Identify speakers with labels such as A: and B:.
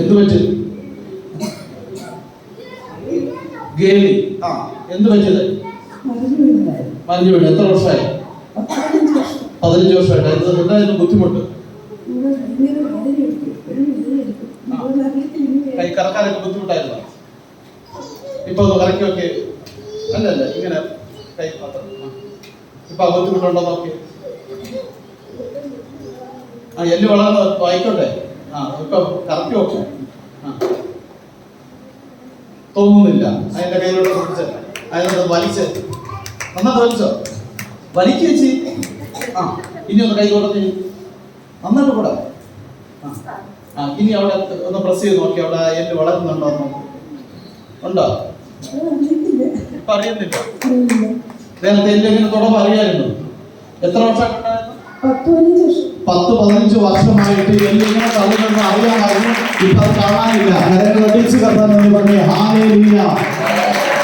A: എന്ത് പറ്റും? ഗേലി. ആ എന്ത് പറ്റിയത്? മറിഞ്ഞു വീണ് എത്ര വർഷമായി? പതിനഞ്ച് വർഷമായിട്ട്. എന്ത് എന്തായിരുന്നു ബുദ്ധിമുട്ട്? കൈ കറക്കാനൊക്കെ ബുദ്ധിമുട്ടായിരുന്നു? ഇപ്പൊ ഒന്ന് കറക്കി നോക്കി അല്ല അല്ല ഇങ്ങനെ കൈ മാത്രം. ഇപ്പൊ ബുദ്ധിമുട്ടുണ്ടോ നോക്കി ആ എല്ല് വളർന്ന് വായിക്കോട്ടെ ആ ഇപ്പൊ കറക്റ്റ് ഓപ്ഷൻ ആ. തോന്നുന്നില്ല. അതിന്റെ കയ്യിലോട്ട് പിടിച്ച് അതിനോട് വലിച്ച്. നന്നായിട്ട് വലിച്ചോ? വലിക്ക് വെച്ച് ആ ഇനി ഒന്ന് കൈ കൊടുത്ത് നന്നായിട്ട് കൂടെ ആ. ഇനി അവിടെ ഒന്ന് പ്രസ് ചെയ്ത് നോക്കി അവിടെ എല്ല് വളരുന്നുണ്ടോ എന്ന് ഉണ്ടോ? പറയുന്നില്ല നേരത്തെ എല്ലെങ്കിലും തുടർന്ന് അറിയായിരുന്നു എത്ര വർഷം പത്ത് പതിനഞ്ച് വർഷമായിട്ട് എല്ല് ഇങ്ങനെ തള്ളുമെന്ന് അറിയാമായിരുന്നു. ഇപ്പൊ കാണാനില്ല. കരങ്ങൾ അടിച്ച് കത്താൻ പറഞ്ഞേ ഹാലേ